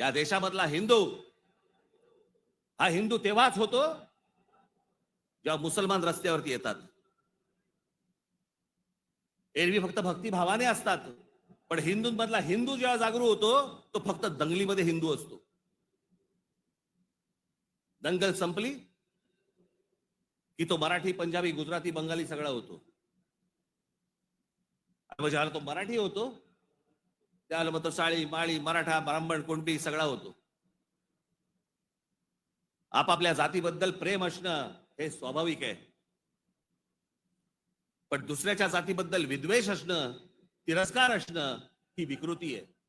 या देशामधला हिंदू. हा हिंदू तेव्हाच होतो जेव्हा मुसलमान रस्त्यावरती येतात. एरवी फक्त भक्तिभावाने असतात पण हिंदूंमधला हिंदू जेव्हा जागरूक होतो तो फक्त दंगलीमध्ये हिंदू असतो. दंगल संपली की तो मराठी पंजाबी गुजराती बंगाली सगळा होतो. तो मराठी होतो. त्याला मग तो साळी माळी मराठा ब्राह्मण कोणती सगळा होतो. आपापल्या जातीबद्दल प्रेम असणं हे स्वाभाविक आहे. पण दुसऱ्याच्या जातीबद्दल विद्वेष असणं तिरस्कार असणं ही विकृती आहे.